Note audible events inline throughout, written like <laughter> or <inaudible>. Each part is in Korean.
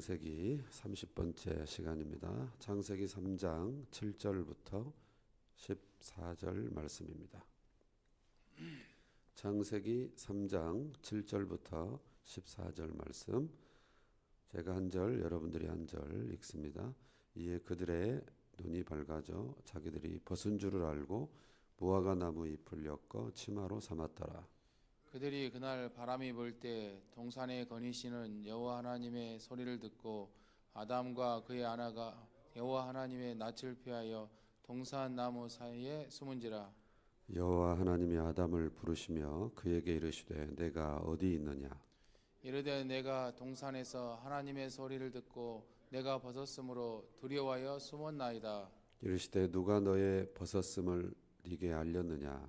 창세기 30번째 시간입니다. 창세기 3장 7절부터 14절 말씀입니다. 창세기 3장 7절부터 14절 말씀 제가 한 절 여러분들이 한 절 읽습니다. 이에 그들의 눈이 밝아져 자기들이 벗은 줄을 알고 무화과 나무 잎을 엮어 치마로 삼았더라. 그들이 그날 바람이 불 때 동산에 거니시는 여호와 하나님의 소리를 듣고 아담과 그의 아내가 여호와 하나님의 낯을 피하여 동산 나무 사이에 숨은지라. 여호와 하나님이 아담을 부르시며 그에게 이르시되 내가 어디 있느냐? 이르되 내가 동산에서 하나님의 소리를 듣고 내가 벗었으므로 두려워하여 숨었나이다. 이르시되 누가 너의 벗었음을 네게 알렸느냐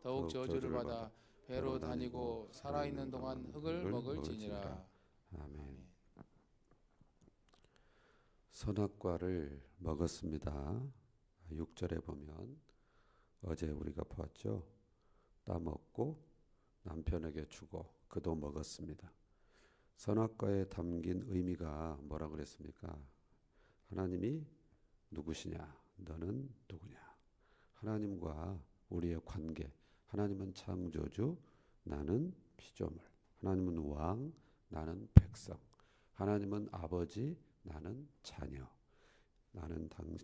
더욱 저주를 받아 배로 다니고 살아있는 동안 흙을 먹을지니라. 아멘. 선악과를 먹었습니다. 6절에 보면 어제 우리가 보았죠? 따먹고 남편에게 주고 그도 먹었습니다. 선악과에 담긴 의미가 뭐라 그랬습니까? 하나님이 누구시냐? 너는 누구냐? 하나님과 우리의 관계 하나님은 창조주 나는 피조물 하나님은 왕 나는 백성 하나님은 아버지 나는 자녀 나는 당,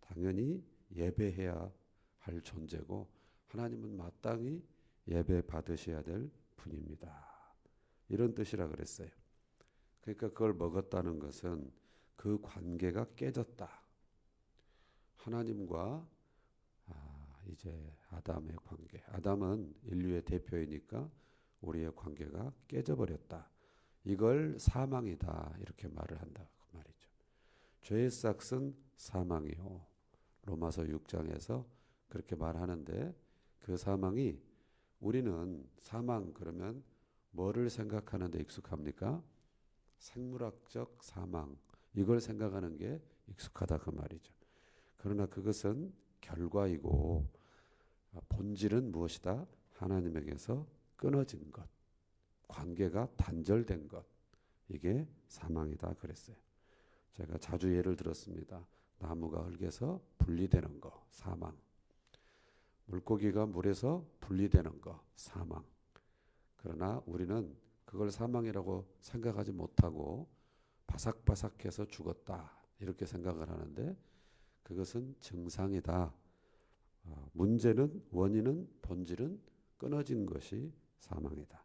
당연히 예배해야 할 존재고 하나님은 마땅히 예배 받으셔야 될 분입니다. 이런 뜻이라 그랬어요. 그러니까 그걸 먹었다는 것은 그 관계가 깨졌다. 하나님과 아, 이제 아담의 관계. 아담은 인류의 대표이니까 우리의 관계가 깨져버렸다. 이걸 사망이다 이렇게 말을 한다 그 말이죠. 죄의 싹은 사망이요. 로마서 6장에서 그렇게 말하는데 그 사망이 우리는 사망 그러면 뭐를 생각하는데 익숙합니까? 생물학적 사망 이걸 생각하는 게 익숙하다 그 말이죠. 그러나 그것은 결과이고 본질은 무엇이다? 하나님에게서 끊어진 것, 관계가 단절된 것, 이게 사망이다 그랬어요. 제가 자주 예를 들었습니다. 나무가 흙에서 분리되는 거, 사망. 물고기가 물에서 분리되는 거, 사망. 그러나 우리는 그걸 사망이라고 생각하지 못하고 바삭바삭해서 죽었다. 이렇게 생각을 하는데 그것은 증상이다. 어, 문제는 원인은 본질은 끊어진 것이 사망이다.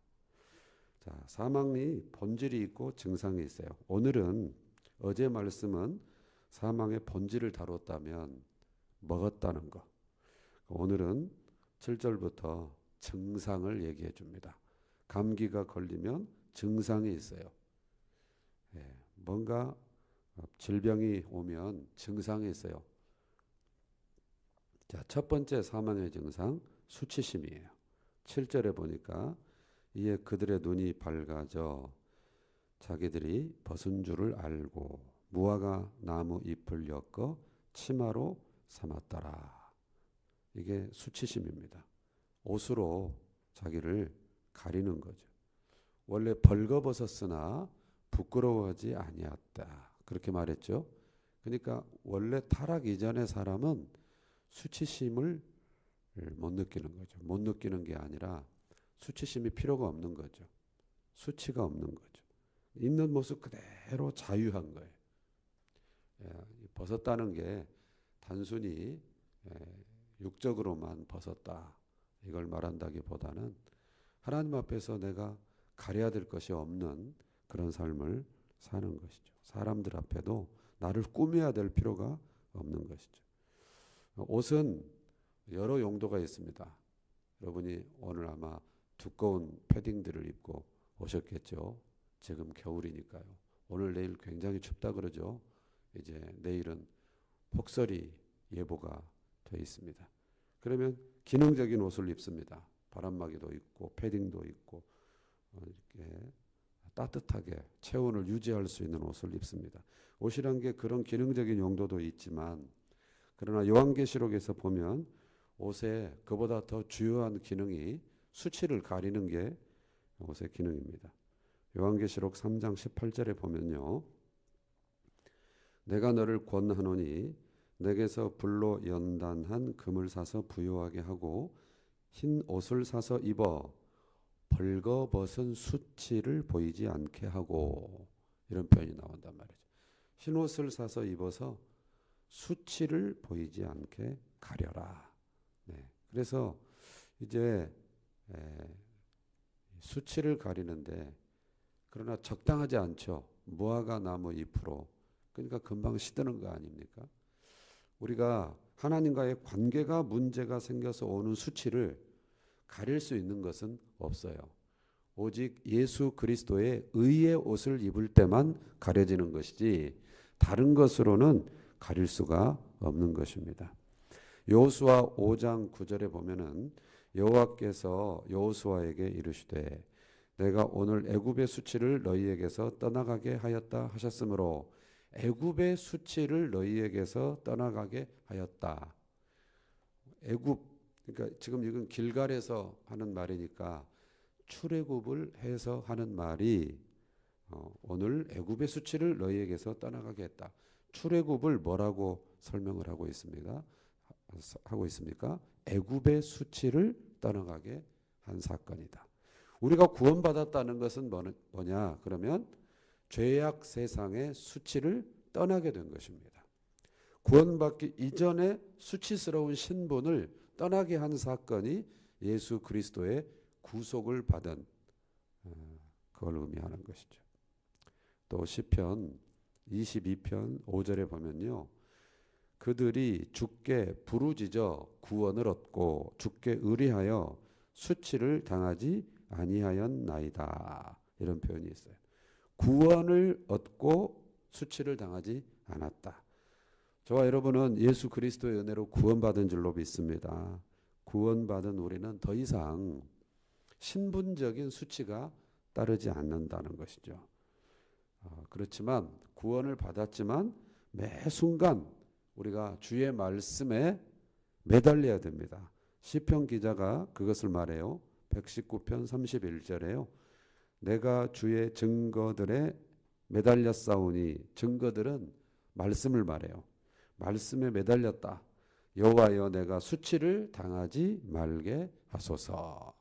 자, 사망이 본질이 있고 증상이 있어요. 오늘은 어제 말씀은 사망의 본질을 다뤘다면 먹었다는 거. 오늘은 7절부터 증상을 얘기해 줍니다. 감기가 걸리면 증상이 있어요. 예, 뭔가 질병이 오면 증상이 있어요. 자, 첫 번째 사망의 증상 수치심이에요. 7절에 보니까 이에 그들의 눈이 밝아져 자기들이 벗은 줄을 알고 무화과 나무 잎을 엮어 치마로 삼았더라. 이게 수치심입니다. 옷으로 자기를 가리는 거죠. 원래 벌거벗었으나 부끄러워하지 아니었다. 그렇게 말했죠. 그러니까 원래 타락 이전의 사람은 수치심을 못 느끼는 거죠. 못 느끼는 게 아니라 수치심이 필요가 없는 거죠. 수치가 없는 거죠. 있는 모습 그대로 자유한 거예요. 예, 벗었다는 게 단순히 예, 육적으로만 벗었다 이걸 말한다기보다는 하나님 앞에서 내가 가려야 될 것이 없는 그런 삶을 사는 것이죠. 사람들 앞에도 나를 꾸며야 될 필요가 없는 것이죠. 옷은 여러 용도가 있습니다. 여러분이 오늘 아마 두꺼운 패딩들을 입고 오셨겠죠. 지금 겨울이니까요. 오늘 내일 굉장히 춥다 그러죠. 이제 내일은 폭설이 예보가 돼 있습니다. 그러면 기능적인 옷을 입습니다. 바람막이도 있고 패딩도 있고 어, 이렇게 따뜻하게 체온을 유지할 수 있는 옷을 입습니다. 옷이란 게 그런 기능적인 용도도 있지만 그러나 요한계시록에서 보면 옷에 그보다 더 주요한 기능이 수치를 가리는 게 옷의 기능입니다. 요한계시록 3장 18절에 보면요. 내가 너를 권하노니 내게서 불로 연단한 금을 사서 부유하게 하고 흰 옷을 사서 입어 벌거벗은 수치를 보이지 않게 하고 이런 표현이 나온단 말이죠. 흰 옷을 사서 입어서 수치를 보이지 않게 가려라. 네. 그래서 이제 에, 수치를 가리는데 그러나 적당하지 않죠. 무화과 나무 잎으로 그러니까 금방 시드는 거 아닙니까? 우리가 하나님과의 관계가 문제가 생겨서 오는 수치를 가릴 수 있는 것은 없어요. 오직 예수 그리스도의 의의 옷을 입을 때만 가려지는 것이지 다른 것으로는 가릴 수가 없는 것입니다. 여호수아 5장 9절에 보면은 여호와께서 여호수아에게 이르시되 내가 오늘 애굽의 수치를 너희에게서 떠나가게 하였다 하셨으므로 애굽의 수치를 너희에게서 떠나가게 하였다. 애굽 그러니까 지금 이건 길갈에서 하는 말이니까 출애굽을 해서 하는 말이 어, 오늘 애굽의 수치를 너희에게서 떠나가게 했다. 출애굽을 뭐라고 설명을 하고 있습니까? 하고 있습니까? 애굽의 수치를 떠나가게 한 사건이다. 우리가 구원받았다는 것은 뭐냐? 그러면 죄악 세상의 수치를 떠나게 된 것입니다. 구원받기 이전에 수치스러운 신분을 떠나게 한 사건이 예수 그리스도의 구속을 받은 어, 그걸 의미하는 것이죠. 또 시편 22편 5절에 보면요. 그들이 주께 부르짖어 구원을 얻고 주께 의리하여 수치를 당하지 아니하였나이다. 이런 표현이 있어요. 구원을 얻고 수치를 당하지 않았다. 저와 여러분은 예수 그리스도의 은혜로 구원받은 줄로 믿습니다. 구원받은 우리는 더 이상 신분적인 수치가 따르지 않는다는 것이죠. 어, 그렇지만 구원을 받았지만 매 순간 우리가 주의 말씀에 매달려야 됩니다. 시편 기자가 그것을 말해요. 119편 31절에요. 내가 주의 증거들에 매달려 싸우니 증거들은 말씀을 말해요. 말씀에 매달렸다. 여호와여 내가 수치를 당하지 말게 하소서.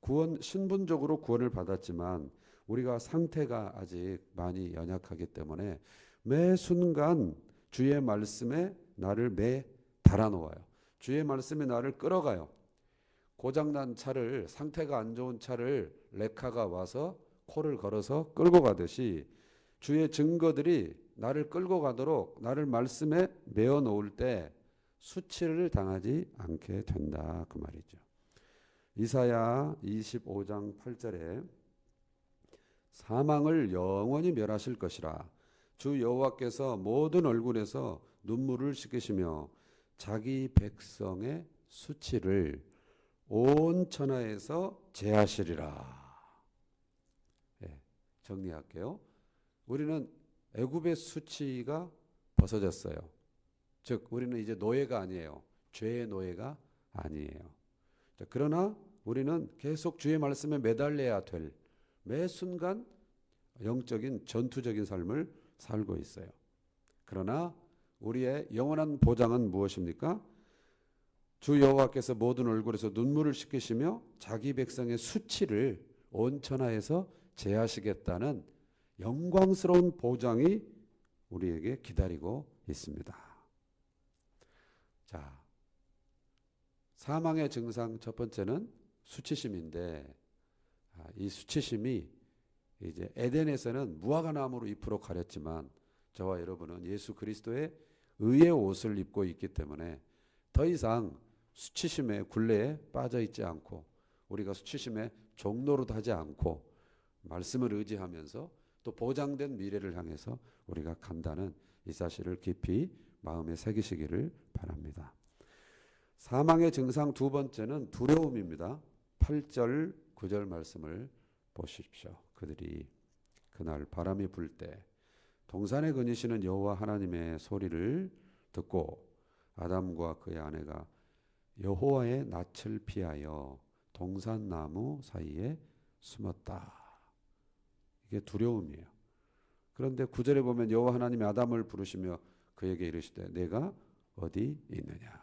구원 신분적으로 구원을 받았지만 우리가 상태가 아직 많이 연약하기 때문에 매 순간 주의 말씀에 나를 매 달아 놓아요. 주의 말씀에 나를 끌어가요. 고장난 차를 상태가 안 좋은 차를 레카가 와서 코를 걸어서 끌고 가듯이 주의 증거들이 나를 끌고 가도록 나를 말씀에 메어 놓을 때 수치를 당하지 않게 된다 그 말이죠. 이사야 25장 8절에 사망을 영원히 멸하실 것이라 주 여호와께서 모든 얼굴에서 눈물을 씻기시며 자기 백성의 수치를 온 천하에서 제하시리라. 네, 정리할게요. 우리는 애굽의 수치가 벗어졌어요. 즉 우리는 이제 노예가 아니에요. 죄의 노예가 아니에요. 자, 그러나 우리는 계속 주의 말씀에 매달려야 될 매 순간 영적인 전투적인 삶을 살고 있어요. 그러나 우리의 영원한 보장은 무엇입니까? 주 여호와께서 모든 얼굴에서 눈물을 씻기시며 자기 백성의 수치를 온 천하에서 제하시겠다는 영광스러운 보장이 우리에게 기다리고 있습니다. 자, 사망의 증상 첫 번째는 수치심인데 아, 이 수치심이 이제 에덴에서는 무화과 나무로 잎으로 가렸지만 저와 여러분은 예수 그리스도의 의의 옷을 입고 있기 때문에 더 이상 수치심의 굴레에 빠져 있지 않고 우리가 수치심의 종로로 하지 않고 말씀을 의지하면서 또 보장된 미래를 향해서 우리가 간다는 이 사실을 깊이 마음에 새기시기를 바랍니다. 사망의 증상 두 번째는 두려움입니다. 8절 9절 말씀을 보십시오. 그들이 그날 바람이 불 때 동산에 거니시는 여호와 하나님의 소리를 듣고 아담과 그의 아내가 여호와의 낯을 피하여 동산 나무 사이에 숨었다. 이게 두려움이에요. 그런데 구절에 보면 여호와 하나님이 아담을 부르시며 그에게 이르시되 내가 어디 있느냐.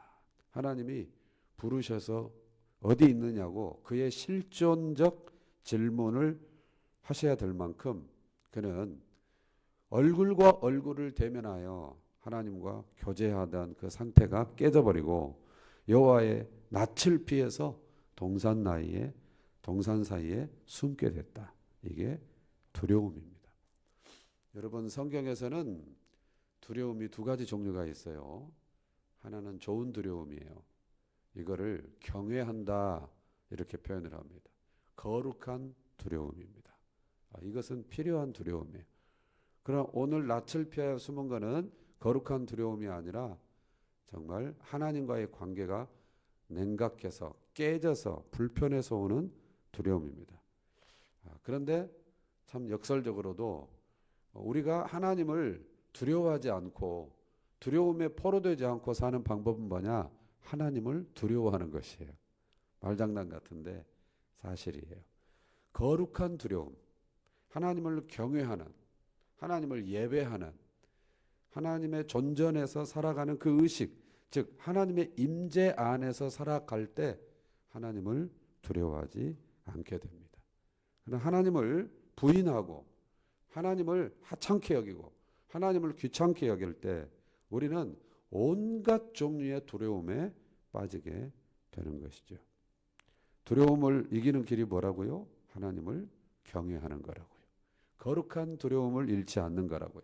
하나님이 부르셔서 어디 있느냐고 그의 실존적 질문을 하셔야 될 만큼 그는 얼굴과 얼굴을 대면하여 하나님과 교제하던 그 상태가 깨져버리고 여호와의 낯을 피해서 동산 나이에 동산 사이에 숨게 됐다. 이게 두려움입니다. 여러분 성경에서는 두려움이 두 가지 종류가 있어요. 하나는 좋은 두려움이에요. 이거를 경외한다 이렇게 표현을 합니다. 거룩한 두려움입니다. 아, 이것은 필요한 두려움이에요. 그러나 오늘 낯을 피하여 숨은 것은 거룩한 두려움이 아니라 정말 하나님과의 관계가 냉각해서 깨져서 불편해서 오는 두려움입니다. 아, 그런데 참 역설적으로도 우리가 하나님을 두려워하지 않고 두려움에 포로되지 않고 사는 방법은 뭐냐? 하나님을 두려워하는 것이에요. 말장난 같은데 사실이에요. 거룩한 두려움, 하나님을 경외하는, 하나님을 예배하는, 하나님의 존전에서 살아가는 그 의식, 즉 하나님의 임재 안에서 살아갈 때 하나님을 두려워하지 않게 됩니다. 그러나 하나님을 부인하고 하나님을 하찮게 여기고 하나님을 귀찮게 여길 때 우리는 온갖 종류의 두려움에 빠지게 되는 것이죠. 두려움을 이기는 길이 뭐라고요? 하나님을 경외하는 거라고요. 거룩한 두려움을 잃지 않는 거라고요.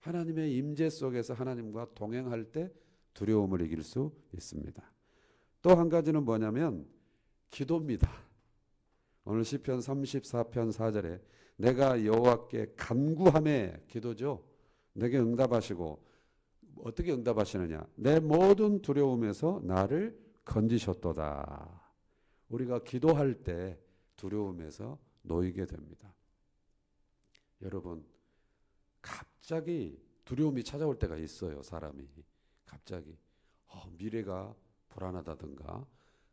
하나님의 임재 속에서 하나님과 동행할 때 두려움을 이길 수 있습니다. 또 한 가지는 뭐냐면 기도입니다. 오늘 시편 34편 4절에 내가 여호와께 간구함에 기도죠. 내게 응답하시고 어떻게 응답하시느냐? 내 모든 두려움에서 나를 건지셨도다. 우리가 기도할 때 두려움에서 놓이게 됩니다. 여러분 갑자기 두려움이 찾아올 때가 있어요. 사람이 갑자기 어, 미래가 불안하다든가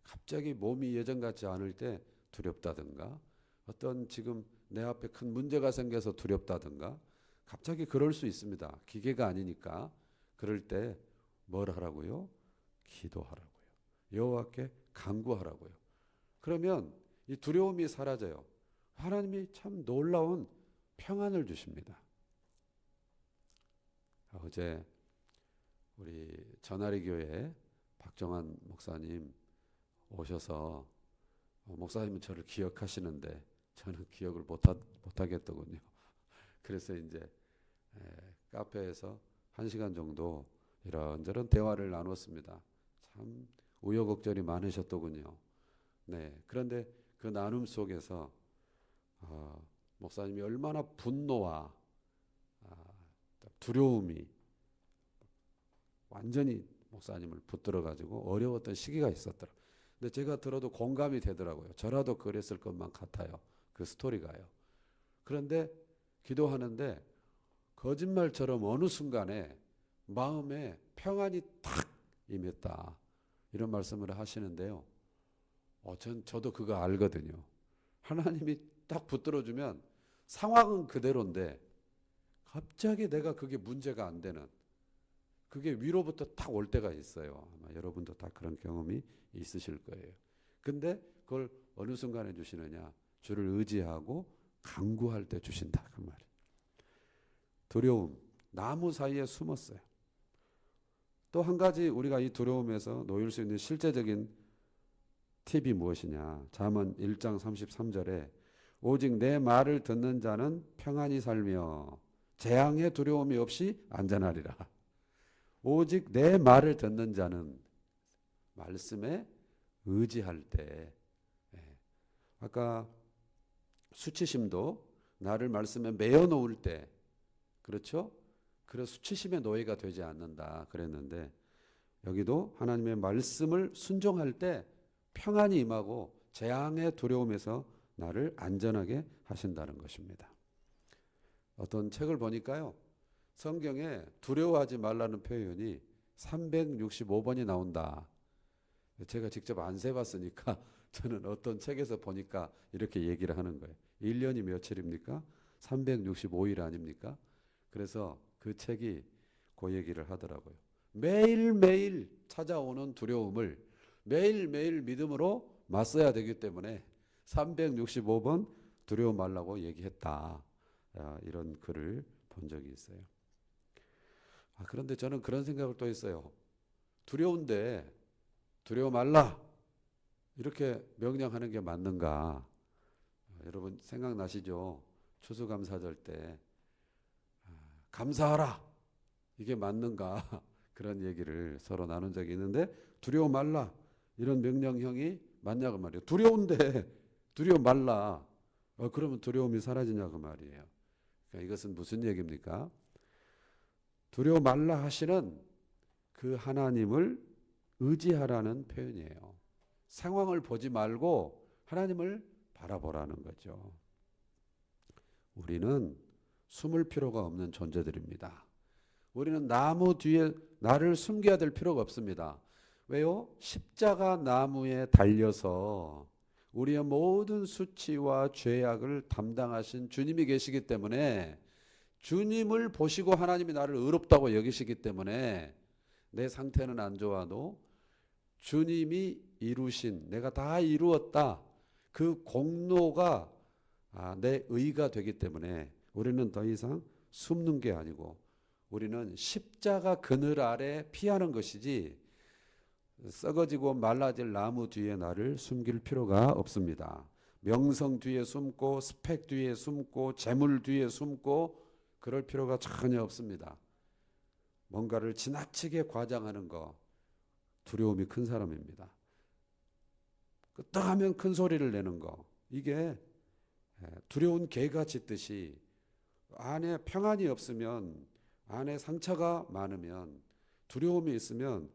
갑자기 몸이 예전 같지 않을 때 두렵다든가 어떤 지금 내 앞에 큰 문제가 생겨서 두렵다든가 갑자기 그럴 수 있습니다. 기계가 아니니까 그럴 때 뭘 하라고요? 기도하라고요. 여호와께 간구하라고요. 그러면 이 두려움이 사라져요. 하나님이 참 놀라운 평안을 주십니다. 어제 우리 전하리 교회 박정환 목사님 오셔서 어, 목사님은 저를 기억하시는데 저는 기억을 못하, 못하겠더군요. <laughs> 그래서 이제 에, 카페에서 한 시간 정도 이런저런 대화를 나눴습니다. 참 우여곡절이 많으셨더군요. 네, 그런데 그 나눔 속에서 어, 목사님이 얼마나 분노와 아, 두려움이 완전히 목사님을 붙들어 가지고 어려웠던 시기가 있었더라. 근데 제가 들어도 공감이 되더라고요. 저라도 그랬을 것만 같아요. 그 스토리가요. 그런데 기도하는데 거짓말처럼 어느 순간에 마음에 평안이 탁 임했다. 이런 말씀을 하시는데요. 어, 전 저도 그거 알거든요. 하나님이 딱 붙들어주면 상황은 그대로인데 갑자기 내가 그게 문제가 안 되는 그게 위로부터 탁올 때가 있어요. 아마 여러분도 다 그런 경험이 있으실 거예요. 근데 그걸 어느 순간에 주시느냐? 주를 의지하고 강구할 때 주신다 그 말이. 두려움 나무 사이에 숨었어요. 또 한 가지 우리가 이 두려움에서 놓일 수 있는 실제적인 팁이 무엇이냐? 잠언 1장 33절에 오직 내 말을 듣는 자는 평안히 살며 재앙의 두려움이 없이 안전하리라. 오직 내 말을 듣는 자는 말씀에 의지할 때 예. 아까 수치심도 나를 말씀에 매어 놓을 때 그렇죠? 그래서 수치심의 노예가 되지 않는다 그랬는데 여기도 하나님의 말씀을 순종할 때 평안이 임하고 재앙의 두려움에서 나를 안전하게 하신다는 것입니다. 어떤 책을 보니까요. 성경에 두려워하지 말라는 표현이 365번이 나온다. 제가 직접 안 세봤으니까 <laughs> 저는 어떤 책에서 보니까 이렇게 얘기를 하는 거예요. 1년이 며칠입니까? 365일 아닙니까? 그래서 그 책이 그 얘기를 하더라고요. 매일매일 찾아오는 두려움을 매일매일 믿음으로 맞서야 되기 때문에 365번 두려워 말라고 얘기했다. 아, 이런 글을 본 적이 있어요. 아, 그런데 저는 그런 생각을 또 했어요. 두려운데 두려워 말라. 이렇게 명령하는 게 맞는가? 아, 여러분 생각나시죠? 추수감사절 때 아, 감사하라. 이게 맞는가? <laughs> 그런 얘기를 서로 나눈 적이 있는데 두려워 말라. 이런 명령형이 맞냐고 말이에요. 두려운데 <laughs> 두려워 말라. 어, 그러면 두려움이 사라지냐고 말이에요. 그러니까 이것은 무슨 얘기입니까? 두려워 말라 하시는 그 하나님을 의지하라는 표현이에요. 상황을 보지 말고 하나님을 바라보라는 거죠. 우리는 숨을 필요가 없는 존재들입니다. 우리는 나무 뒤에 나를 숨겨야 될 필요가 없습니다. 왜요? 십자가 나무에 달려서 우리의 모든 수치와 죄악을 담당하신 주님이 계시기 때문에 주님을 보시고 하나님이 나를 의롭다고 여기시기 때문에 내 상태는 안 좋아도 주님이 이루신 내가 다 이루었다 그 공로가 아, 내 의가 되기 때문에 우리는 더 이상 숨는 게 아니고 우리는 십자가 그늘 아래 피하는 것이지 썩어지고 말라질 나무 뒤에 나를 숨길 필요가 없습니다. 명성 뒤에 숨고 스펙 뒤에 숨고 재물 뒤에 숨고 그럴 필요가 전혀 없습니다. 뭔가를 지나치게 과장하는 거 두려움이 큰 사람입니다. 끄떡하면 큰 소리를 내는 거 이게 두려운 개가 짖듯이 안에 평안이 없으면 안에 상처가 많으면 두려움이 있으면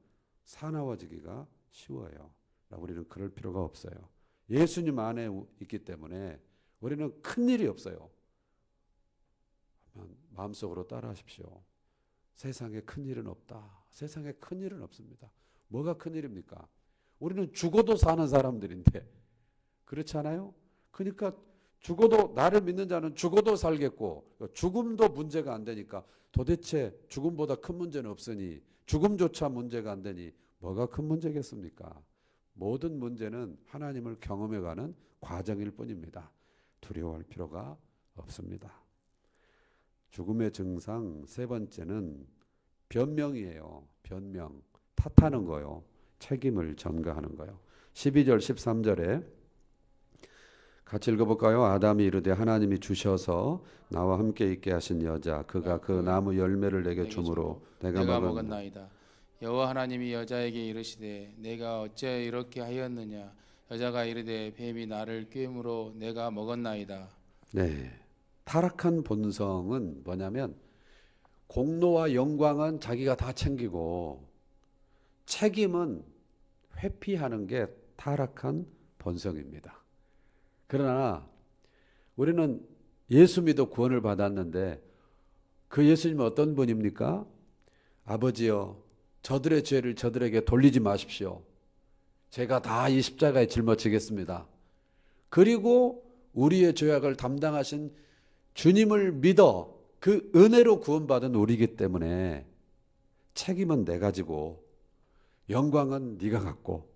사나워지기가 쉬워요. 우리는 그럴 필요가 없어요. 예수님 안에 있기 때문에 우리는 큰 일이 없어요. 마음속으로 따라하십시오. 세상에 큰 일은 없다. 세상에 큰 일은 없습니다. 뭐가 큰 일입니까? 우리는 죽어도 사는 사람들인데 그렇지 않아요? 그러니까 죽어도 나를 믿는 자는 죽어도 살겠고 죽음도 문제가 안 되니까 도대체 죽음보다 큰 문제는 없으니 죽음조차 문제가 안 되니 뭐가 큰 문제겠습니까? 모든 문제는 하나님을 경험해가는 과정일 뿐입니다. 두려워할 필요가 없습니다. 죽음의 증상 세 번째는 변명이에요. 변명. 탓하는 거요. 책임을 전가하는 거요. 12절 13절에 같이 읽어볼까요? 아담이 이르되 하나님이 주셔서 나와 함께 있게 하신 여자 그가 그 나무 열매를 내게 주므로 내가, 내가 먹은 먹었나이다. 여호와 하나님이 여자에게 이르시되 내가 어째 이렇게 하였느냐 여자가 이르되 뱀이 나를 꿰므로 내가 먹었나이다. 네. 타락한 본성은 뭐냐면 공로와 영광은 자기가 다 챙기고 책임은 회피하는 게 타락한 본성입니다. 그러나 우리는 예수 믿어 구원을 받았는데 그 예수님은 어떤 분입니까? 아버지여 저들의 죄를 저들에게 돌리지 마십시오. 제가 다 이 십자가에 짊어지겠습니다. 그리고 우리의 죄악을 담당하신 주님을 믿어 그 은혜로 구원받은 우리이기 때문에 책임은 내 가 지고 영광은 네가 갖고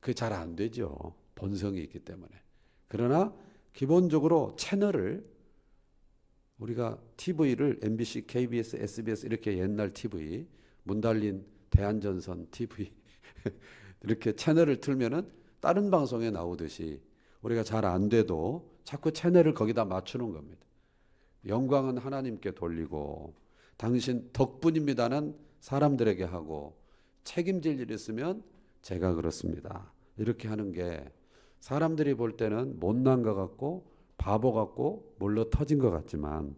그 잘 안 되죠. 본성이 있기 때문에. 그러나 기본적으로 채널을 우리가 TV를 MBC, KBS, SBS 이렇게 옛날 TV 문 달린 대한전선 TV <laughs> 이렇게 채널을 틀면은 다른 방송에 나오듯이 우리가 잘 안 돼도 자꾸 채널을 거기다 맞추는 겁니다. 영광은 하나님께 돌리고 당신 덕분입니다는 사람들에게 하고 책임질 일 있으면 제가 그렇습니다. 이렇게 하는 게 사람들이 볼 때는 못난 것 같고 바보 같고 몰러 터진 것 같지만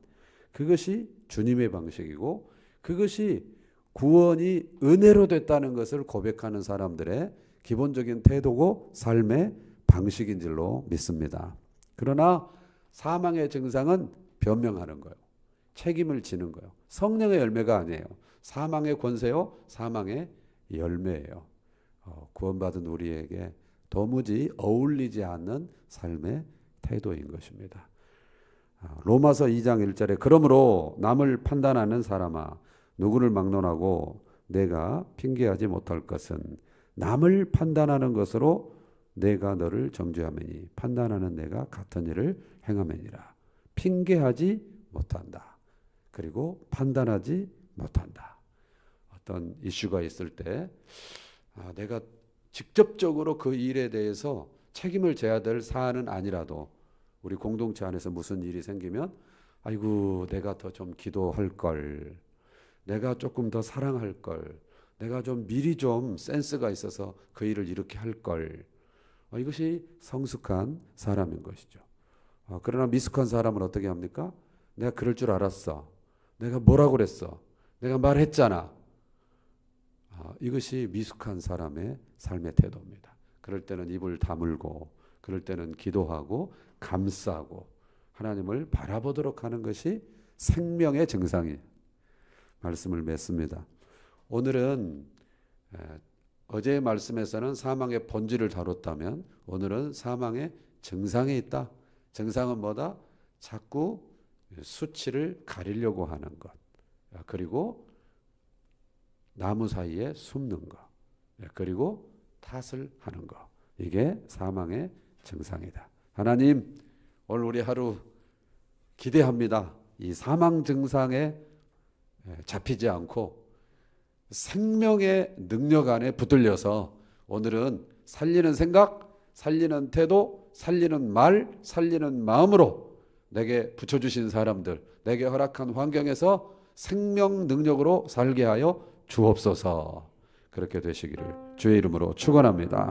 그것이 주님의 방식이고 그것이 구원이 은혜로 됐다는 것을 고백하는 사람들의 기본적인 태도고 삶의 방식인 줄로 믿습니다. 그러나 사망의 증상은 변명하는 거예요. 책임을 지는 거예요. 성령의 열매가 아니에요. 사망의 권세요, 사망의 열매예요. 어, 구원받은 우리에게 도무지 어울리지 않는 삶의 태도인 것입니다. 아, 로마서 2장 1절에 그러므로 남을 판단하는 사람아 누구를 막론하고 내가 핑계하지 못할 것은 남을 판단하는 것으로 내가 너를 정죄하매니 판단하는 내가 같은 일을 행하매니라 핑계하지 못한다. 그리고 판단하지 못한다. 어떤 이슈가 있을 때 아, 내가 직접적으로 그 일에 대해서 책임을 져야 될 사안은 아니라도 우리 공동체 안에서 무슨 일이 생기면 아이고 내가 더 좀 기도할 걸 내가 조금 더 사랑할 걸 내가 좀 미리 좀 센스가 있어서 그 일을 이렇게 할 걸. 어, 이것이 성숙한 사람인 것이죠. 어, 그러나 미숙한 사람은 어떻게 합니까? 내가 그럴 줄 알았어. 내가 뭐라고 그랬어. 내가 말했잖아. 아, 이것이 미숙한 사람의 삶의 태도입니다. 그럴 때는 입을 다물고, 그럴 때는 기도하고, 감싸고, 하나님을 바라보도록 하는 것이 생명의 증상이에요. 말씀을 맺습니다. 오늘은 에, 어제의 말씀에서는 사망의 본질을 다뤘다면 오늘은 사망의 증상이 있다. 증상은 뭐다? 자꾸 수치를 가리려고 하는 것. 그리고 나무 사이에 숨는 것. 그리고 탓을 하는 것. 이게 사망의 증상이다. 하나님, 오늘 우리 하루 기대합니다. 이 사망 증상에 잡히지 않고 생명의 능력 안에 붙들려서 오늘은 살리는 생각, 살리는 태도, 살리는 말, 살리는 마음으로 내게 붙여주신 사람들, 내게 허락한 환경에서 생명 능력으로 살게 하여 주옵소서. 그렇게 되시기를 주의 이름으로 축원합니다.